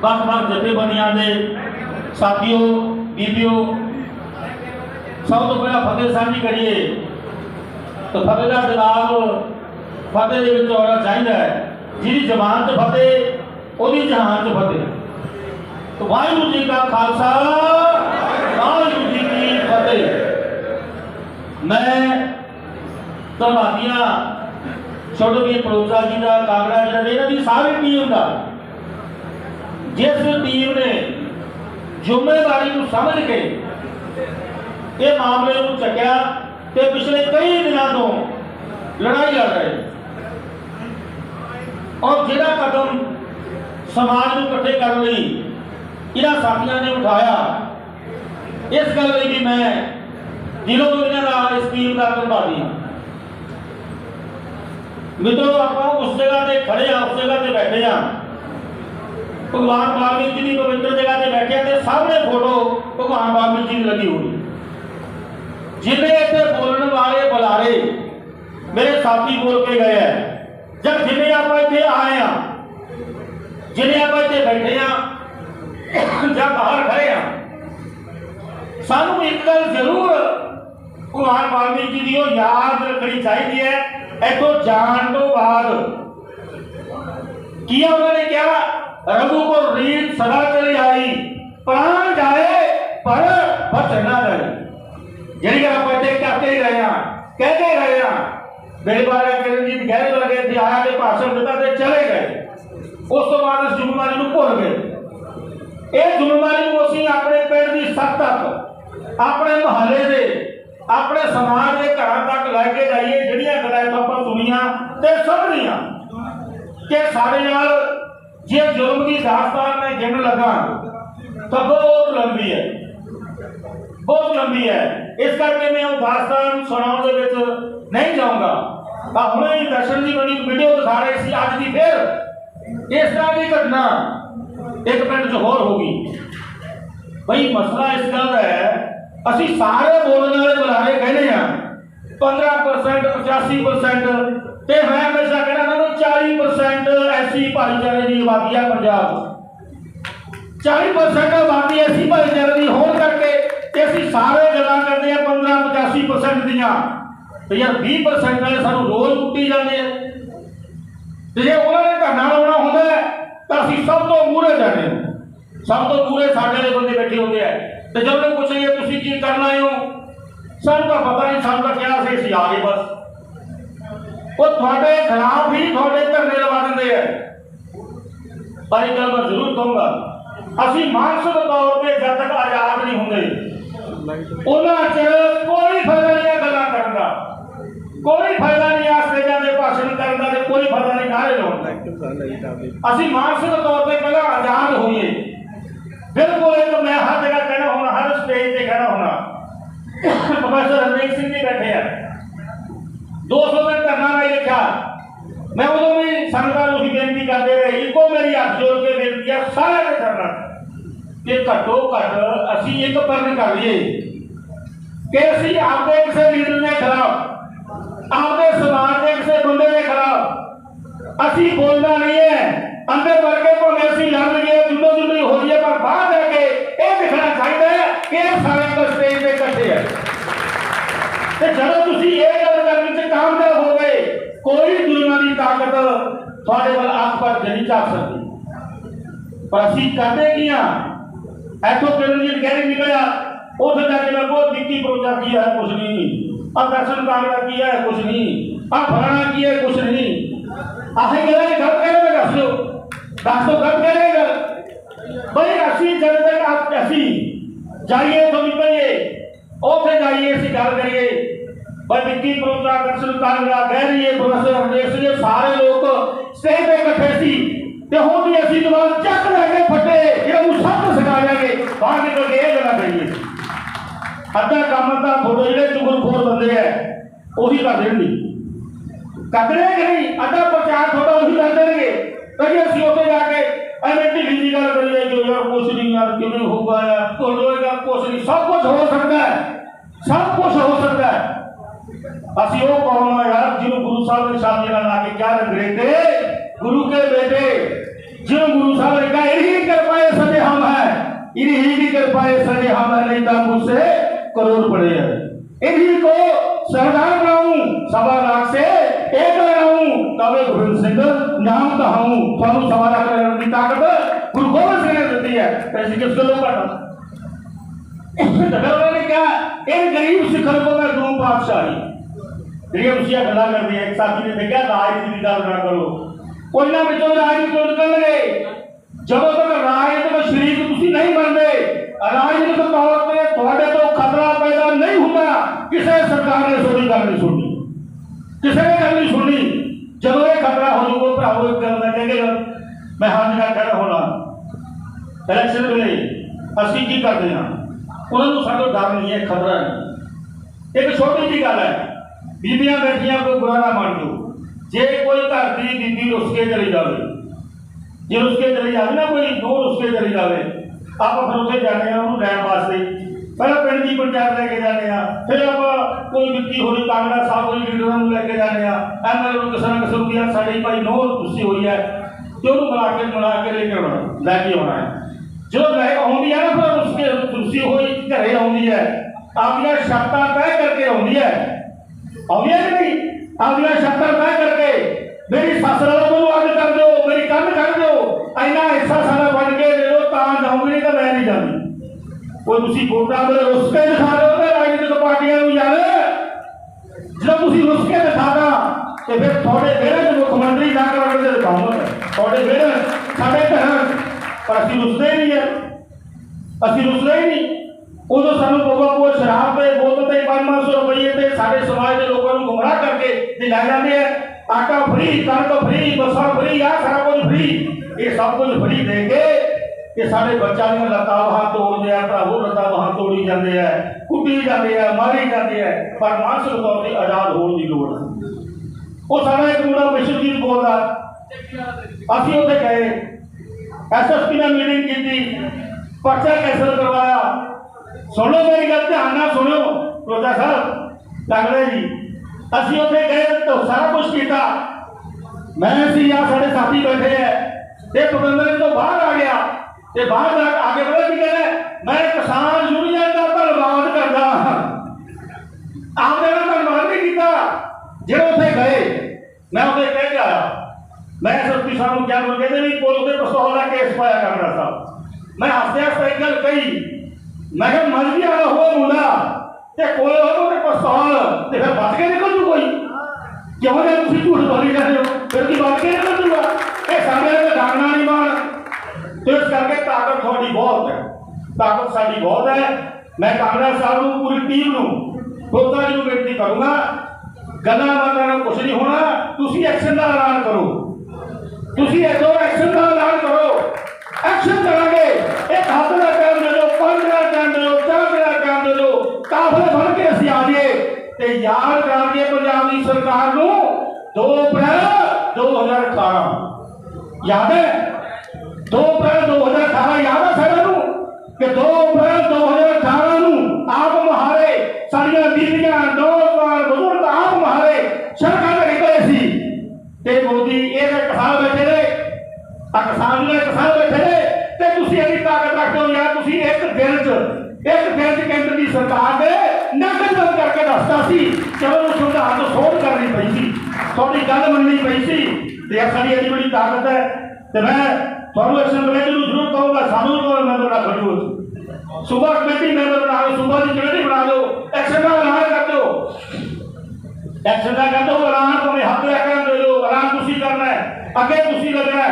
ਵੱਖ-ਵੱਖ ਜਥੇਬੰਦੀਆਂ ਦੇ ਸਾਥੀਓ ਬੀਬੀਓ ਸਭ ਤੋਂ ਪਹਿਲਾਂ ਫਤਿਹ ਸਾਂਝੀ ਕਰੀਏ ਤਾਂ ਫਤਿਹ ਦਾ ਜਨਾਬ ਫਤਿਹ ਦੇ ਵਿੱਚ ਆਉਣਾ ਚਾਹੀਦਾ ਹੈ। ਜਿਹਦੀ ਜ਼ਬਾਨ 'ਚ ਫਤਿਹ ਉਹਦੀ ਜਹਾਨ 'ਚ ਫਤਿਹ। ਤਾਂ ਵਾਹਿਗੁਰੂ ਜੀ ਕਾ ਖਾਲਸਾ ਵਾਹਿਗੁਰੂ ਜੀ ਕੀ ਫਤਿਹ। ਮੈਂ ਧੰਨਵਾਦੀਆਂ ਛੋਟੇ ਵੀ ਪਰੋਸਾ ਜੀ ਦਾ ਕਾਂਗੜਾ ਜਿਹੜਾ ਨੇ, ਇਹਨਾਂ ਦੀ ਸਾਰੀ ਟੀਮ ਦਾ ਜਿਸ ਟੀਮ ਨੇ ਜ਼ਿੰਮੇਵਾਰੀ ਨੂੰ ਸਮਝ ਕੇ ਇਹ ਮਾਮਲੇ ਨੂੰ ਚੱਕਿਆ ਤੇ ਪਿਛਲੇ ਕਈ ਦਿਨਾਂ ਤੋਂ ਲੜਾਈ ਲੜ ਰਹੇ ਔਰ ਜਿਹੜਾ ਕਦਮ ਸਮਾਜ ਨੂੰ ਇਕੱਠੇ ਕਰਨ ਲਈ ਇਹਨਾਂ ਸਾਥੀਆਂ ਨੇ ਉਠਾਇਆ, ਇਸ ਗੱਲ ਲਈ ਵੀ ਮੈਂ ਦਿਲੋਂ ਤੋਂ ਇਹਨਾਂ ਦਾ ਇਸ ਟੀਮ ਦਾ ਧੰਨਵਾਦੀ ਹਾਂ। ਮਿੱਤਰੋ, ਆਪਾਂ ਉਸ ਜਗ੍ਹਾ ਤੇ ਖੜੇ ਆ ਉਸ ਜਗ੍ਹਾ ਤੇ ਬੈਠੇ ਆ ਭਗਵਾਨ ਵਾਲਮੀਕ ਜੀ ਦੀ ਪਵਿੱਤਰ ਜਗ੍ਹਾ ਤੇ ਬੈਠੇ ਆ ਤੇ ਸਾਹਮਣੇ ਫੋਟੋ ਭਗਵਾਨ ਵਾਲਮੀਕ ਜੀ ਦੀ ਲੱਗੀ ਹੋਈ ਜਿੰਨੇ ਇੱਥੇ ਬੋਲਣ ਵਾਲੇ ਬੁਲਾਰੇ ਮੇਰੇ ਸਾਥੀ ਬੋਲ ਕੇ ਗਏ ਆ ਜਦ ਜਿੰਨੇ ਆਪਾਂ ਇੱਥੇ ਆਏ ਆ ਜਿੰਨੇ ਆਪਾਂ ਇੱਥੇ ਬੈਠੇ ਆ ਜਾਂ ਬਾਹਰ ਖੜੇ ਆ ਸਾਨੂੰ ਇੱਕ ਗੱਲ ਜ਼ਰੂਰ ਭਗਵਾਨ ਵਾਲਮੀਕ ਜੀ ਦੀ ਉਹ ਯਾਦ ਰੱਖਣੀ ਚਾਹੀਦੀ ਹੈ ਇੱਥੋਂ ਜਾਣ ਤੋਂ ਬਾਅਦ ਕੀ ਉਹਨਾਂ ਨੇ ਕਿਹਾ ਰਘੂ ਕੋ ਰੀਤ ਸਦਾ ਚਲੀ ਆਈ, ਪ੍ਰਾਣ ਜਾਏ, ਪਰ ਬਚਨ ਨਾ ਜਾਏ। ਜਿਹੜੀ ਗੱਲ ਆਪਾਂ ਇੱਥੇ ਕਰਦੇ ਹੀ ਰਹੇ ਹਾਂ, ਕਹਿੰਦੇ ਰਹੇ ਹਾਂ, ਮੇਰੇ ਬਾਰੇ ਕਿਰਨਜੀਤ ਗਹਿਰੇ ਲਗੇ ਉਸ ਤੋਂ ਬਾਅਦ ਇਸ ਜ਼ਿੰਮੇਵਾਰੀ ਨੂੰ ਭੁੱਲ ਗਏ। ਇਹ ਜ਼ਿੰਮੇਵਾਰੀ ਨੂੰ ਅਸੀਂ ਆਪਣੇ ਪਿੰਡ ਦੀ ਸੱਤ ਤੱਕ, ਆਪਣੇ ਮਹੱਲੇ ਦੇ, ਆਪਣੇ ਸਮਾਜ ਦੇ ਘਰਾਂ ਤੱਕ ਲੈ ਕੇ ਜਾਈਏ, ਜਿਹੜੀਆਂ ਗੱਲਾਂ ਇੱਥੋਂ ਆਪਾਂ ਸੁਣੀਆਂ ਤੇ ਸਮਝੀਆਂ ਕਿ ਸਾਡੇ ਨਾਲ ਜੇ ਜ਼ੁਲਮ ਦੀ ਦਾਸਤਾਨ ਮੈਂ ਗਿਣ ਲੱਗਾ, ਤਾਂ ਬਹੁਤ ਲੰਬੀ ਹੈ। ਬਹੁਤ ਲੰਬੀ ਹੈ। ਇਸ ਕਰਕੇ ਮੈਂ ਉਹ ਦਾਸਤਾਨ ਸੁਣਾਉਣ ਦੇ ਵਿੱਚ ਨਹੀਂ ਜਾਊਂਗਾ। ਤਾਂ ਹੁਣੇ ਹੀ ਦਰਸ਼ਨ ਦੀ ਮੈਨੂੰ ਵੀਡੀਓ ਦਿਖਾ ਰਹੇ ਸੀ ਅੱਜ ਦੀ ਫਿਰ। ਇਸ ਤਰ੍ਹਾਂ ਦੀ ਘਟਨਾ ਇੱਕ ਪਿੰਡ 'ਚ ਹੋਰ ਹੋ ਗਈ। ਬਈ ਮਸਲਾ ਇਸ ਗੱਲ ਦਾ ਹੈ, ਅਸੀਂ ਸਾਰੇ ਬੋਲਣ ਵਾਲੇ ਬੁਲਾਰੇ ਕਹਿੰਦੇ ਆ 15% 85% ਤੇ ਮੈਂ ਹਮੇਸ਼ਾ ਕਹਿੰਦਾ ਨੂੰ 40% ਐਸੀ ਭਾਈਚਾਰੇ ਦੀ ਆਬਾਦੀ ਆ ਪੰਜਾਬ 40% ਆਬਾਦੀ ਐਸੀ ਭਾਈਚਾਰੇ ਦੀ ਹੋਣ ਕਰਕੇ ਅਸੀਂ ਸਾਰੇ ਗੱਲਾਂ ਕਰਦੇ ਆ 15 85% ਦੀਆਂ। ਤੇ ਯਾਰ 20% ਵਾਲੇ ਸਾਨੂੰ ਰੋਜ਼ ਕੁੱਟੀ ਜਾਂਦੇ ਆ। ਤੇ ਜੇ ਉਹਨਾਂ ਨੇ ਧਰਨਾ ਲਾਉਣਾ ਹੁੰਦਾ ਤਾਂ ਅਸੀਂ ਸਭ ਤੋਂ ਮੂਹਰੇ ਜਾਂਦੇ ਹਾਂ। ਸਭ ਤੋਂ ਮੂਹਰੇ ਸਾਡੇ ਵਾਲੇ ਬੰਦੇ ਬੈਠੇ ਹੁੰਦੇ ਆ। ਤੇ ਜਦੋਂ ਉਹ ਪੁੱਛਣਗੇ ਤੁਸੀਂ ਕੀ ਕਰਨ ਆਏ ਹੋ? ਸਾਨੂੰ ਤਾਂ ਪਤਾ ਨਹੀਂ, ਸਾਨੂੰ ਤਾਂ ਕਿਹਾ ਸੀ, ਅਸੀਂ ਆ ਗਏ ਬਸ। ਉਹ ਤੁਹਾਡੇ ਖਿਲਾਫ ਹੀ ਤੁਹਾਡੇ ਧਰਨੇ ਲਵਾ ਦਿੰਦੇ ਆ। ਪਰ ਇਹ ਗੱਲ ਮੈਂ ਜ਼ਰੂਰ ਕਹੂੰਗਾ, ਅਸੀਂ ਮਾਨਸਿਕ ਤੌਰ ਤੇ ਜਦ ਤੱਕ ਆਜ਼ਾਦ ਨਹੀਂ ਹੁੰਦੇ, ਉਹਨਾਂ ਚ ਕੋਈ ਫਾਇਦਾ ਨਹੀਂ ਇਹ ਗੱਲਾਂ ਕਰਨ ਦਾ। ਕੋਈ ਫਾਇਦਾ ਨਹੀਂ ਆ ਦੇ ਭਾਸ਼ਣ ਕਰਨ ਦਾ ਤੇ ਕੋਈ ਫਾਇਦਾ ਨਹੀਂ ਨਾਰੇ ਲਾਉਣ ਦਾ ਅਸੀਂ ਮਾਨਸਿਕ ਤੌਰ ਤੇ ਪਹਿਲਾਂ ਆਜ਼ਾਦ ਹੋਈਏ। ਬਿਲਕੁਲ ਇੱਕ ਮੈਂ ਹਰ ਜਗ੍ਹਾ ਕਹਿਣਾ ਹੁਣ, ਹਰ ਸਟੇਜ ਤੇ ਕਹਿਣਾ ਹੋਣਾ। ਪ੍ਰੋਫੈਸਰ ਹਰਮੀਤ ਸਿੰਘ ਜੀ ਬੈਠੇ ਆ। 200 ਮਿੰਟ ਧਰਨਾ ਨਹੀਂ ਲਿਖਿਆ। ਮੈਂ ਉਦੋਂ ਵੀ ਸੰਗਤਾਂ ਨੂੰ ਹੀ ਬੇਨਤੀ ਕਰਦੇ ਰਹੇ ਇੱਕੋ ਮੇਰੀ ਹੱਥ ਜੋੜ ਕੇ ਬੇਨਤੀ ਹੈ ਸਾਰਿਆਂ ਦੇ ਕਰਨਾ ਕਿ ਘੱਟੋ ਘੱਟ ਅਸੀਂ ਇੱਕ ਪਰਨ ਕਰ ਲਈਏ ਕਿ ਅਸੀਂ ਆਪਦੇ ਕਿਸੇ ਲੀਡਰ ਦੇ ਖਿਲਾਫ ਆਪਦੇ ਸਮਾਜ ਦੇ ਕਿਸੇ ਬੰਦੇ ਦੇ ਖਿਲਾਫ ਅਸੀਂ ਬੋਲਣਾ ਨਹੀਂ ਹੈ ਅੰਦਰ ਵੜ ਕੇ ਭਾਵੇਂ ਅਸੀਂ ਲੜ ਲਈਏ ਜੁੱਦੋ ਜੁੱਦੀ ਹੋ ਜਾਈਏ ਪਰ ਬਾਹਰ ਜਾ ਕੇ ਇਹ ਦਿਖਣਾ ਚਾਹੀਦਾ ਹੈ ਕਿ ਇਹ ਸਾਰੇ ਇੱਕ ਸਟੇਜ ਤੇ ਇਕੱਠੇ ਹੈ ਤੇ ਜਦੋਂ ਤੁਸੀਂ ਇਹ ਗੱਲ ਕਰਨ ਵਿੱਚ ਕਾਮਯਾਬ ਹੋ ਗਏ ਕੋਈ ਦੁਨੀਆ ਦੀ ਤਾਕਤ ਤੁਹਾਡੇ ਵੱਲ ਅੱਖ ਪਰ ਨਹੀਂ ਝਾਕ ਸਕਦੀ ਪਰ ਅਸੀਂ ਕਰਦੇ ਕੀ ਆ ਐਥੋਂ ਕਿਰਨ ਗਹਿਰੀ ਨਿਕਲਿਆ ਉੱਥੇ ਜਾ ਕੇ ਮੈਂ ਬਹੁਤ ਦਿੱਤੀ ਪ੍ਰੋਜਾ ਕੀ ਹੈ ਕੁਛ ਨਹੀਂ ਆ ਦਰਸ਼ਨ ਕਾਂਗੜਾ ਕੀ ਹੈ ਕੁਛ ਨਹੀਂ ਆ ਫਲਾਣਾ ਕੀ ਹੈ ਕੁਛ ਨਹੀਂ ਆਹੇ ਗੱਲਾਂ ਦੀ ਗੱਲ ਕਰੇ ਦੱਸ ਦਿਓ ਦੱਸ ਦਿਓ ਗੱਲ ਕਰੇ ਗੱਲ ਬਈ ਅਸੀਂ ਜਦ ਤੱਕ ਆਪ ਅਸੀਂ ਜਾਈਏ ਤੋਂ ਨਿਕਲੀਏ ਉੱਥੇ ਜਾਈਏ ਅਸੀਂ ਗੱਲ ਕਰੀਏ ਬਈ ਵਿੱਕੀ ਪ੍ਰੋਫੈਸਰ ਹਰਦੇਵ ਸਿੰਘ ਸਾਰੇ ਲੋਕ ਸਟੇਜ ਤੇ ਇਕੱਠੇ ਸੀ ਤੇ ਹੁਣ ਵੀ ਅਸੀਂ ਦੁਬਾਰਾ ਚੱਕ ਲੈ ਕੇ ਫੱਟੇ ਜਿਹੜਾ ਨੂੰ ਸੱਤ ਸਿਖਾ ਜਾਗੇ ਬਾਹਰ ਨਿਕਲ ਕੇ ਇਹ ਗੱਲਾਂ ਕਰੀਏ। ਅੱਧਾ ਕੰਮ ਤਾਂ ਤੁਹਾਡੇ ਜਿਹੜੇ ਚੁਗਲਖੋਰ ਬੰਦੇ ਐ ਉਹੀ ਕਰ ਦੇਣਗੇ ਕਰਦੇ ਕਿ ਨਹੀਂ? ਅੱਧਾ ਪ੍ਰਚਾਰ ਤੁਹਾਡਾ ਉਹੀ ਕਰ ਦੇਣਗੇ। ਕਦੀ ਅਸੀਂ ਉੱਥੇ ਜਾ ਕੇ ਐਵੇਂ ਢਿੱਲੀ ਦੀ ਗੱਲ ਕਰੀਏ ਕਿ ਯਾਰ ਕੁਛ ਨਹੀਂ ਯਾਰ, ਕਿਵੇਂ ਹੋਊਗਾ ਯਾਰ ਹੋਏਗਾ ਕੁਛ ਨਹੀਂ, ਸਭ ਕੁਝ ਹੋ ਸਕਦਾ ਹੈ। ਸਭ ਕੁਝ ਹੋ ਸਕਦਾ असयो कौन महाराज जिन गुरु साहब ने साहब जी ना के क्या रंग थे गुरु के बेटे जिन गुरु साहब ने कहा इन्हीं कर पाए सने हम हैं इन्हीं भी कर पाए सने हम हैं नहीं तो मुझसे करोड़ पड़े हैं इन्हीं को सरदार बनाऊँ सवा लाख से एक बनाऊँ तब एक गोविंद सिंह नाम का हूँ फनु सवा लाख की ताकत गुरु गोविंद सिंह ने दी है ऐसे किसको लोग पढ़ा तो ने क्या ਇਹ ਗਰੀਬ ਸਿਖਰ ਕੋ ਮਜ਼ਲੂਮ ਪਾਤਸ਼ਾਹੀ ਜਿਹੜੀਆਂ ਤੁਸੀਂ ਗੱਲਾਂ ਕਰਦੇ ਆ ਇੱਕ ਸਾਥੀ ਨੇ ਦੇਖਿਆ ਰਾਜ ਦੀ ਗੱਲ ਨਾ ਕਰੋ। ਉਹਨਾਂ ਵਿੱਚੋਂ ਰਾਜ ਤੋਂ ਨਿਕਲਣਗੇ। ਜਦੋਂ ਤੱਕ ਰਾਜ ਦੇ ਸ਼ਰੀਕ ਤੁਸੀਂ ਨਹੀਂ ਬਣਦੇ ਰਾਜ ਦੇ ਤੌਰ ਤੇ ਤੁਹਾਡੇ ਤੋਂ ਖਤਰਾ ਪੈਦਾ ਨਹੀਂ ਹੁੰਦਾ। ਕਿਸੇ ਸਰਕਾਰ ਨੇ ਸੋਚੀ ਗੱਲ ਨਹੀਂ ਸੁਣਨੀ। ਕਿਸੇ ਨੇ ਗੱਲ ਨਹੀਂ ਸੁਣਨੀ। ਜਦੋਂ ਇਹ ਖਤਰਾ ਹੋ ਜੂਗਾ ਭਰਾਵੋ, ਇੱਕ ਗੱਲ ਮੈਂ ਕਹਿੰਦੇ ਮੈਂ ਹਾਜ਼ਰ ਖੜਾ ਹੋਣਾ। ਇਲੈਕਸ਼ਨ ਵੇਲੇ ਅਸੀਂ ਕੀ ਕਰਦੇ ਹਾਂ? ਉਹਨਾਂ ਨੂੰ ਸਾਨੂੰ ਡਰ ਨਹੀਂ ਹੈ, ਖਤਰਾ ਨਹੀਂ। ਇੱਕ ਛੋਟੀ ਜਿਹੀ ਗੱਲ ਹੈ, ਬੀਬੀਆਂ ਬੈਠੀਆਂ ਕੋਈ ਬੁਰਾ ਨਾ ਮੰਨ ਲਓ। ਜੇ ਕੋਈ ਘਰ ਦੀ ਬੀਬੀ ਰੁੱਸ ਕੇ ਚਲੀ ਜਾਵੇ, ਜੇ ਰੁੱਸ ਕੇ ਚਲੀ ਜਾਵੇ ਨਾ ਕੋਈ, ਦੋ ਰੁੱਸ ਕੇ ਚਲੀ ਜਾਵੇ, ਆਪਾਂ ਫਿਰ ਉੱਥੇ ਜਾਂਦੇ ਆ ਉਹਨੂੰ ਲੈਣ ਵਾਸਤੇ। ਪਹਿਲਾਂ ਪਿੰਡ ਦੀ ਪੰਚਾਇਤ ਲੈ ਕੇ ਜਾਂਦੇ ਆ ਫਿਰ ਆਪਾਂ ਕੋਈ ਵਿੱਤੀ ਹੋਈ ਕਾਂਗੜਾ ਸਾਹਿਬ ਕੋਈ ਲੀਡਰਾਂ ਨੂੰ ਲੈ ਕੇ ਜਾਂਦੇ ਆ ਐਮਐਲਏ ਨੂੰ ਕਿਸੇ ਨਾ ਕਿਸੇ ਨੂੰ ਵੀ ਆ ਸਾਡੀ ਭਾਈ ਨੋ ਰੁੱਸੀ ਹੋਈ ਹੈ, ਤੇ ਉਹਨੂੰ ਬੁਲਾ ਕੇ ਬੁਲਾ ਕੇ ਲੈ ਕੇ ਆਉਣਾ, ਲੈ ਕੇ ਆਉਣਾ ਹੈ। ਜਦੋਂ ਲੈ ਆਉਂਦੀ ਹੈ ਨਾ ਫਿਰ ਉਸਕੇ ਰੁੱਸੀ ਹੋਈ ਘਰੇ ਆਉਂਦੀ ਹੈ ਆਪਣੀਆਂ ਸ਼ਰਤਾਂ ਤੈਅ ਕਰਕੇ ਆਉਂਦੀ ਹੈ ਆਉਂਦੀ ਹੈ ਕਿ ਨਹੀਂ ਆਪਣੀਆਂ ਸ਼ਰਤਾਂ ਤੈਅ ਕਰਕੇ ਮੇਰੀ ਸੱਸ ਨਾਲ ਮੈਨੂੰ ਅੱਡ ਕਰ ਦਿਓ ਮੇਰੀ ਕੰਨ ਕੱਢ ਦਿਓ ਇੰਨਾ ਹਿੱਸਾ ਸਾਡਾ ਵੰਡ ਕੇ ਦੇ ਦਿਓ ਤਾਂ ਜਾਊਂਗੀ ਨਹੀਂ ਤਾਂ ਮੈਂ ਨਹੀਂ ਜਾਂਦੀ ਉਹ ਤੁਸੀਂ ਵੋਟਾਂ ਦੇ ਰੁੱਸ ਕੇ ਦਿਖਾ ਦਿਓ ਤੇ ਰਾਜਨੀਤਿਕ ਪਾਰਟੀਆਂ ਨੂੰ ਯਾਰ ਜਦੋਂ ਤੁਸੀਂ ਰੁੱਸ ਕੇ ਦਿਖਾਦਾ ਤੇ ਫਿਰ ਤੁਹਾਡੇ ਵਿਹੜੇ 'ਚ ਮੁੱਖ ਮੰਤਰੀ ਨਾ ਕਰਨ ਦੇ ਦਿਖਾਉਂਗਾ ਤੁਹਾਡੇ ਵਿਹੜੇ ਸਾਡੇ ਘਰ ਪਰ ਅਸੀਂ ਰੁੱਸਦੇ ਨਹੀਂ ਯਾਰ ਅਸੀਂ ਰੁੱਸਦੇ ਹੀ ਨਹੀਂ ਉਦੋਂ ਸਾਨੂੰ ਬੋਗਾ ਬੋ ਸ਼ਰਾਬ ਤੇ ਬੋਤਲ ਤੇ 500 ਰੁਪਏ ਤੇ ਸਾਡੇ ਸਮਾਜ ਦੇ ਲੋਕਾਂ ਨੂੰ ਗੁੰਮਰਾਹ ਕਰਕੇ ਤੇ ਲੈ ਜਾਂਦੇ ਆ ਆਟਾ ਫਰੀ ਕਣਕ ਫਰੀ ਬੱਸਾਂ ਫਰੀ ਆ ਸਾਰਾ ਕੁਝ ਫਰੀ ਇਹ ਸਭ ਕੁਝ ਫਰੀ ਦੇ ਕੇ ਕਿ ਸਾਡੇ ਬੱਚਿਆਂ ਦੀਆਂ ਲੱਤਾਂ ਬਾਹਾਂ ਤੋੜਦੇ ਆ ਭਰਾਵੋ ਲੱਤਾਂ ਬਾਹਾਂ ਤੋੜੀ ਜਾਂਦੇ ਆ ਕੁੱਟੀ ਜਾਂਦੇ ਆ ਮਾਰੀ ਜਾਂਦੇ ਆ ਪਰ ਮਾਨਸਿਕ ਤੌਰ ਤੇ ਆਜ਼ਾਦ ਹੋਣ ਦੀ ਲੋੜ ਹੈ ਉਹ ਸਾਡਾ ਇੱਕ ਮੁੰਡਾ ਵਿਸ਼ਵਜੀਤ ਬੋਲਦਾ ਅਸੀਂ ਉੱਥੇ ਗਏ ਐਸਐਸਪੀ ਨਾਲ ਮੀਟਿੰਗ ਕੀਤੀ ਪਰਚਾ ਕੈਂਸਲ ਕਰਵਾਇਆ। ਸੁਣੋ ਮੇਰੀ ਗੱਲ, ਧਿਆਨ ਨਾਲ ਸੁਣਿਓ, ਰੋਜਾ ਸਾਹਿਬ ਲੱਗਦਾ ਜੀ। ਅਸੀਂ ਉੱਥੇ ਗਏ ਤਾਂ ਸਾਰਾ ਕੁਝ ਕੀਤਾ। ਮੈਂ ਸੀ ਆ ਸਾਡੇ ਸਾਥੀ ਬੈਠੇ ਐ। ਤੇ ਪਤੰਦਰ ਤੋਂ ਬਾਹਰ ਆ ਗਿਆ। ਤੇ ਬਾਹਰ ਜਾ ਕੇ ਆਗੇ ਪਤਾ ਕੀ ਕਹਿੰਦਾ ਮੈਂ ਕਿਸਾਨ ਯੂਨੀਅਨ ਦਾ ਧੰਨਵਾਦ ਕਰਦਾ ਆਪਦੇ ਨਾਲ ਧੰਨਵਾਦ ਨਹੀਂ ਕੀਤਾ। ਜਿਹੜੇ ਉੱਥੇ ਗਏ, ਮੈਂ ਉੱਥੇ ਕਹਿ ਕੇ ਮੈਂ ਐਸਐਸਪੀ ਸਾਹਿਬ ਨੂੰ ਕਿਹਾ ਉਹ ਕਹਿੰਦੇ ਵੀ ਪੁਲਿਸ ਦੇ ਪਿਸਤੌਲ ਦਾ ਕੇਸ ਪਾਇਆ ਕਰਦਾ ਸਾਹਿਬ। ਮੈਂ ਹੱਸਦੇ ਹੱਸਦੇ ਇੱਕ ਗੱਲ ਕਹੀ। ਮੈਂ ਕਿਹਾ ਮਰਜ਼ੀ ਵਾਲਾ ਹੋਇਆ ਮੁੰਡਾ, ਤੇ ਕੋਲ ਉਹਦੇ ਪਿਸਤੌਲ ਤੇ ਫਿਰ ਬਚ ਕੇ ਨਿਕਲ ਜੂ ਕੋਈ? ਕਿਉਂ ਜੇ ਤੁਸੀਂ ਝੂਠ ਬੋਲੀ ਜਾਂਦੇ ਹੋ? ਫਿਰ ਕੀ ਬਚ ਕੇ ਨਿਕਲ ਜੂਗਾ? ਇਹ ਸਾਡੇ ਤੇ ਡਾਂਗਣਾ ਨਹੀਂ ਮਾਰ ਤੇ ਇਸ ਕਰਕੇ ਤਾਕਤ ਤੁਹਾਡੀ ਬਹੁਤ ਹੈ। ਤਾਕਤ ਸਾਡੀ ਬਹੁਤ ਹੈ। ਮੈਂ ਕਾਂਗਰਸ ਸਾਹਿਬ ਨੂੰ, ਪੂਰੀ ਟੀਮ ਨੂੰ ਲੋਕਾਂ ਨੂੰ ਬੇਨਤੀ ਕਰੂੰਗਾ। ਗੱਲਾਂ ਬਾਤਾਂ ਨਾਲ ਕੁਝ ਨਹੀਂ ਹੋਣਾ। ਤੁਸੀਂ ਐਕਸ਼ਨ ਦਾ ਐਲਾਨ ਕਰੋ। ਤੁਸੀਂ ਇਹ ਐਕਸ਼ਨ ਦਾ ਐਲਾਨ ਕਰੋ। ਐਕਸ਼ਨ ਕਰਾਂਗੇ। ਇੱਕ ਹੱਥ ਦਾ ਟਾਈਮ ਦੇ ਦਿਓ ਪੰਜ ਦਾ ਟਾਈਮ ਦੇ ਦਿਓ ਚਾਰ ਦਾ ਟਾਈਮ ਦੇ ਦਿਓ ਕਾਫਲੇ ਬਣ ਕੇ ਅਸੀਂ ਆ ਜਾਈਏ। ਤੇ ਯਾਦ ਕਰਾ ਦਈਏ ਪੰਜਾਬ ਦੀ ਸਰਕਾਰ ਨੂੰ 2 ਅਪ੍ਰੈਲ 2018 ਯਾਦ ਹੈ? 2 ਅਪ੍ਰੈਲ 2018 ਯਾਦ ਹੈ ਸਾਰਿਆਂ ਨੂੰ? ਕਿ 2 ਅਪ੍ਰੈਲ 2018 ਨੂੰ ਆਪ ਮਹਾਰੇ ਸਾਡੀਆਂ ਬੀਬੀਆਂ ਨੌਜਵਾਨ ਬਜ਼ੁਰਗ ਕੇਂਦਰ ਦੀ ਸਰਕਾਰ ਦੇ ਨਕਲ ਕਰਕੇ ਦੱਸਦਾ ਸੀ ਚਲੋ ਉਹ ਸੰਵਿਧਾਨ ਨੂੰ ਸੋਧ ਕਰਨੀ ਪਈ ਸੀ। ਤੁਹਾਡੀ ਗੱਲ ਮੰਨਣੀ ਪਈ ਸੀ ਤੇ ਇਹ ਸਾਡੀ ਇੰਨੀ ਬੜੀ ਤਾਕਤ ਹੈ ਤੇ ਮੈਂ ਤੁਹਾਨੂੰ ਐਕਸ਼ਨ ਕਮੇਟੀ ਨੂੰ ਜ਼ਰੂਰ ਕਹੂੰਗਾ, ਸਾਨੂੰ ਕੋਈ ਮੈਂਬਰ ਨਾ ਖੜੋ ਸੂਬਾ ਕਮੇਟੀ ਮੈਂਬਰ ਬਣਾ ਲਓ, ਸੂਬਾ ਦੀ ਕਮੇਟੀ ਬਣਾ ਲਓ ਐਕਸ਼ਨ ਦਾ ਐਲਾਨ ਕਰ ਦਿਓ। ਐਕਸ਼ਨ ਦਾ ਕਰ ਦਿਓ, ਐਲਾਨ ਭਾਵੇਂ ਹੱਥ ਲੈ ਦੇ ਦਿਓ, ਐਲਾਨ ਤੁਸੀਂ ਕਰਨਾ ਹੈ, ਅੱਗੇ ਤੁਸੀਂ ਲੱਗਣਾ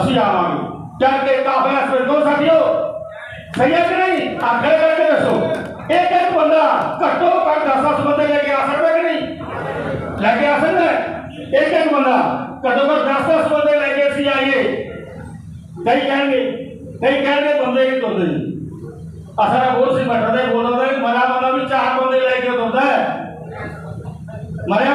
ਅਸੀਂ ਆਵਾਂਗੇ। ਚੱਲ ਕੇ ਕਾਫਲਾ ਫਿਰ ਦੋ ਸਾਥੀਓ। ਸਹੀ ਹੈ ਕਿ ਨਹੀਂ ਆਖਰ ਕਰਕੇ ਦੱਸੋ ਇੱਕ ਇੱਕ ਬੰਦਾ? ਘੱਟੋ ਘੱਟ 10 ਬੰਦੇ ਲੈ ਕੇ ਆ ਸਕਦਾ ਕਿ ਨਹੀਂ? ਲੈ ਕੇ ਆ ਸਕਦਾ ਇੱਕ ਇੱਕ ਬੰਦਾ? ਘੱਟੋ ਘੱਟ 10 ਬੰਦੇ ਲੈ ਕੇ ਅਸੀਂ ਆਈਏ। ਕਈ ਕਹਿਣਗੇ ਕਈ ਕਹਿਣਗੇ ਬੰਦੇ ਨਹੀਂ ਤੁਰਦੇ ਜੀ। ਅਸਰਾ ਹੋਰ ਸੀ ਬੈਠਦਾ ਬੋਲਦਾ ਕਿ ਮਰਾ ਬੰਦਾ ਵੀ ਚਾਰ ਬੰਦੇ ਲੈ ਕੇ ਤੁਰਦਾ ਹੈ। ਮਰਿਆ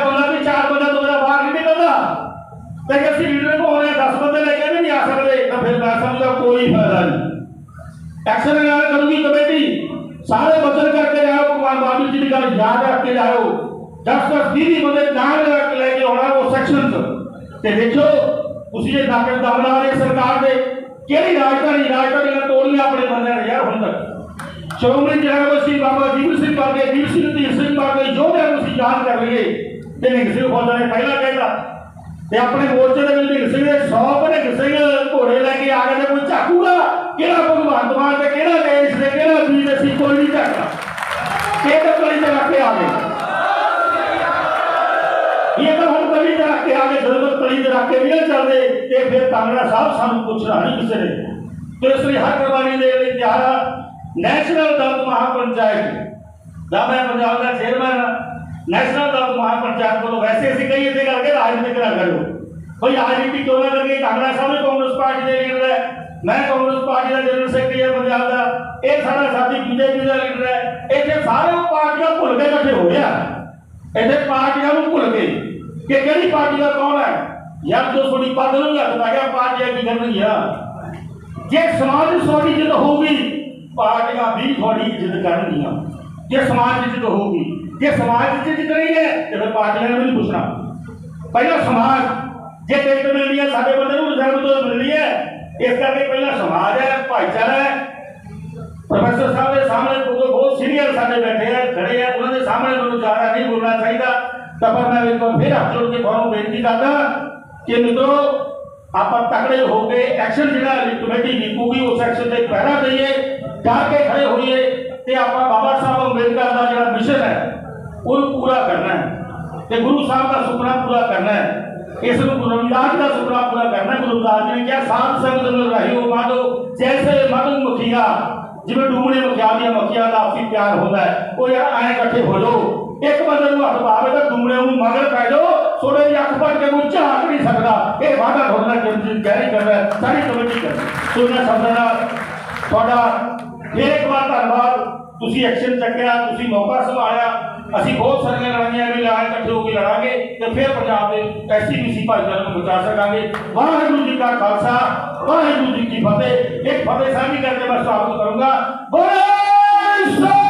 ਐਕਸ਼ਨ ਨਾਲ ਕਰੂਗੀ ਕਮੇਟੀ। ਸਾਰੇ ਬਚਨ ਕਰਕੇ ਜਾਓ ਭਗਵਾਨ ਬਾਬੂ ਜੀ ਦੀ ਗੱਲ ਯਾਦ ਰੱਖ ਕੇ ਜਾਓ। 10 10 20 ਬੰਦੇ ਨਾਲ ਰੱਖ ਲੈ ਕੇ ਆਉਣਾ ਉਹ ਸੈਕਸ਼ਨ ਤੇ ਦੇਖੋ ਤੁਸੀਂ ਜੇ ਦਾਖਲ ਦਮਲਾ ਰਹੇ ਸਰਕਾਰ ਦੇ, ਕਿਹੜੀ ਰਾਜਧਾਨੀ ਰਾਜਧਾਨੀ ਨਾਲ ਤੋੜੀਆਂ ਆਪਣੇ ਬੰਦਿਆਂ ਨੇ ਯਾਰ ਹੁਣ ਤੱਕ? ਸ਼੍ਰੋਮਣੀ ਜਥੇਬੰਦੀ ਸਿੰਘ ਬਾਬਾ ਜੀਵਨ ਸਿੰਘ ਵਰਗੇ ਵੀਰ ਸਿੰਘ ਧੀਰ ਸਿੰਘ ਵਰਗੇ ਯੋਧਿਆਂ ਨੂੰ ਅਸੀਂ ਯਾਦ ਕਰ ਲਈਏ। ਤੇ ਨਿੰਗ ਸਿੰਘ ਫੌਜਾਂ ਨੇ ਪਹਿਲਾਂ ਕਹਿੰਦਾ ਤੇ ਆਪਣੇ ਮੋਰਚੇ ਦੇ ਵਿੱਚ ਨਿੰਗ ਸਿੰਘ ਦੇ ਸਾਹਿਬ ਸਾਨੂੰ ਪੁੱਛਣਾ ਨਹੀਂ ਕਿਸੇ ਨੇ। ਤੇ ਇਸ ਲਈ ਹਰ ਕੁਰਬਾਨੀ ਦੇ ਲਈ ਤਿਆਰ ਨੈਸ਼ਨਲ ਦਲਤ ਮਹਾਪੰਚਾਇਤ। ਦਾ ਮੈਂ ਪੰਜਾਬ ਦਾ ਚੇਅਰਮੈਨ ਨੈਸ਼ਨਲ ਦਲਤ ਮਹਾਪੰਚਾਇਤ ਵੱਲੋਂ ਵੈਸੇ ਅਸੀਂ ਕਹੀਏ ਤੇ ਕਰਕੇ ਰਾਜਨੀਤਿਕ ਨਾ ਕਰੋ। ਭਈ ਰਾਜਨੀਤੀ ਕਿਉਂ ਨਾ ਕਰੀਏ ਕਾਂਗੜਾ ਸਾਹਿਬ ਵੀ ਕਾਂਗਰਸ ਪਾਰਟੀ ਦੇ ਲੀਡਰ ਹੈ। ਮੈਂ ਕਾਂਗਰਸ ਪਾਰਟੀ ਦਾ ਜਨਰਲ ਸੈਕਟਰੀ ਹੈ ਪੰਜਾਬ ਦਾ। ਇਹ ਸਾਡਾ ਸਾਥੀ ਬੀਜੇਪੀ ਦਾ ਲੀਡਰ ਹੈ। ਇੱਥੇ ਸਾਰੇ ਪਾਰਟੀਆਂ ਭੁੱਲ ਕੇ ਇਕੱਠੇ ਹੋ ਗਿਆ ਇੱਥੇ ਪਾਰਟੀਆਂ ਨੂੰ ਭੁੱਲ ਕੇ ਕਿ ਕਿਹੜੀ ਪਾਰਟੀ ਦਾ ਕੌਣ ਹੈ? ਯਾਰ ਜੋ ਤੁਹਾਡੀ ਪੱਦ ਨੂੰ ਵੀ ਹੱਥ ਪੈ ਗਿਆ ਪਾਰਟੀਆਂ ਕੀ ਕਰਨਗੀਆਂ ਜੇ ਸਮਾਜ ਦੀ ਤੁਹਾਡੀ ਇੱਜ਼ਤ ਹੋਊਗੀ ਪਾਰਟੀਆਂ ਵੀ ਤੁਹਾਡੀ ਇੱਜ਼ਤ ਕਰਨਗੀਆਂ ਜੇ ਸਮਾਜ ਦੀ ਇੱਜ਼ਤ ਹੋਊਗੀ ਜੇ ਸਮਾਜ ਦੀ ਇੱਜ਼ਤ ਨਹੀਂ ਹੈ ਤੇ ਫਿਰ ਪਾਰਟੀਆਂ ਨੇ ਵੀ ਨਹੀਂ ਪੁੱਛਣਾ ਪਹਿਲਾਂ ਸਮਾਜ ਜੇ ਟਿਕਟ ਮਿਲਣੀ ਹੈ ਸਾਡੇ ਬੰਦੇ ਨੂੰ ਰਿਜ਼ਰਵ ਤੋਂ ਮਿਲਣੀ ਹੈ ਇਸ ਕਰਕੇ ਪਹਿਲਾਂ ਸਮਾਜ ਹੈ ਭਾਈਚਾਰਾ ਹੈ ਪ੍ਰੋਫੈਸਰ ਸਾਹਿਬ ਦੇ ਸਾਹਮਣੇ ਕੋਈ ਬਹੁਤ ਸੀਨੀਅਰ ਸਾਡੇ ਬੈਠੇ ਆ ਖੜੇ ਆ ਉਹਨਾਂ ਦੇ ਸਾਹਮਣੇ ਮੈਨੂੰ ਜ਼ਿਆਦਾ ਨਹੀਂ ਬੋਲਣਾ ਚਾਹੀਦਾ ਤਾਂ ਪਰ ਕਿ ਮਿੱਤਰੋ ਆਪਾਂ ਤਕੜੇ ਹੋ ਕੇ ਐਕਸ਼ਨ ਜਿਹੜਾ ਕਮੇਟੀ ਨਿਕੂਗੀ ਉਸ ਐਕਸ਼ਨ ਤੇ ਪਹਿਰਾ ਦਈਏ ਡਰ ਕੇ ਖੜੇ ਹੋਈਏ ਤੇ ਆਪਾਂ ਬਾਬਾ ਸਾਹਿਬ ਅੰਬੇਦਕਰ ਦਾ ਜਿਹੜਾ ਮਿਸ਼ਨ ਹੈ, ਉਹਨੂੰ ਪੂਰਾ ਕਰਨਾ ਹੈ। ਤੇ ਗੁਰੂ ਸਾਹਿਬ ਦਾ ਸੁਪਨਾ ਪੂਰਾ ਕਰਨਾ ਹੈ। ਇਸ ਨੂੰ ਗੁਰੂ ਰਵਿਦਾਸ ਦਾ ਸੁਪਨਾ ਪੂਰਾ ਕਰਨਾ ਹੈ। ਗੁਰੂ ਰਵਿਦਾਸ ਜੀ ਨੇ ਕਿਹਾ, ਸਾਧ ਸੰਗਤ ਨੂੰ ਰਹਿਓ ਮਾਧੋ, ਜੈਸੇ ਮਧੂ ਮੁਖੀਆ, ਜਿਵੇਂ ਡੂਮਣੇ ਮੁਖਿਆ ਦੀਆਂ ਮੱਖੀਆਂ ਦਾ ਆਪਸੀ ਪਿਆਰ ਹੁੰਦਾ ਹੈ, ਉਹ ਯਾਰ ਐਂ ਇਕੱਠੇ ਹੋ ਜਾਓ। ਇੱਕ ਬੰਦੇ ਨੂੰ ਹੱਥ ਪਾਵੇ ਤਾਂ ਡੂਮਣੇ ਨੂੰ ਮਗਰ ਪੈ ਜਾਓ ਥੋੜੇ ਜਿਹੀ ਅੱਖ ਪੱਟ ਕੇ ਕੋਈ ਝਾਕ ਨਹੀਂ ਸਕਦਾ। ਇਹ ਵਾਦਾ ਤੁਹਾਡਾ ਕਿਰਤ ਗੈਰੀ ਕਰ ਰਿਹਾ ਸਾਡੀ ਕਮੇਟੀ ਕਰ ਸੋ ਸ਼ਬਦਾਂ ਨਾਲ ਤੁਹਾਡਾ ਫਿਰ ਇੱਕ ਵਾਰ ਧੰਨਵਾਦ। ਤੁਸੀਂ ਐਕਸ਼ਨ ਚੱਕਿਆ, ਤੁਸੀਂ ਮੌਕਾ ਸੰਭਾਲਿਆ। ਅਸੀਂ ਬਹੁਤ ਸਾਰੀਆਂ ਲੜਾਈਆਂ ਵੀ ਲੜਾਈ ਇਕੱਠੇ ਹੋ ਕੇ ਲੜਾਂਗੇ ਤੇ ਫਿਰ ਪੰਜਾਬ ਦੇ ਐਸਸੀਬੀਸੀ ਭਾਈਚਾਰੇ ਨੂੰ ਬਚਾ ਸਕਾਂਗੇ। ਵਾਹਿਗੁਰੂ ਜੀ ਕਾ ਖਾਲਸਾ, ਵਾਹਿਗੁਰੂ ਜੀ ਕੀ ਫਤਿਹ। ਇੱਕ ਫਤਿਹ ਸਾਂਝੀ ਕਰਕੇ ਮੈਂ ਸਵਾਗਤ ਕਰੂੰਗਾ। ਬੋਲੇ ਸੋਹਣਾ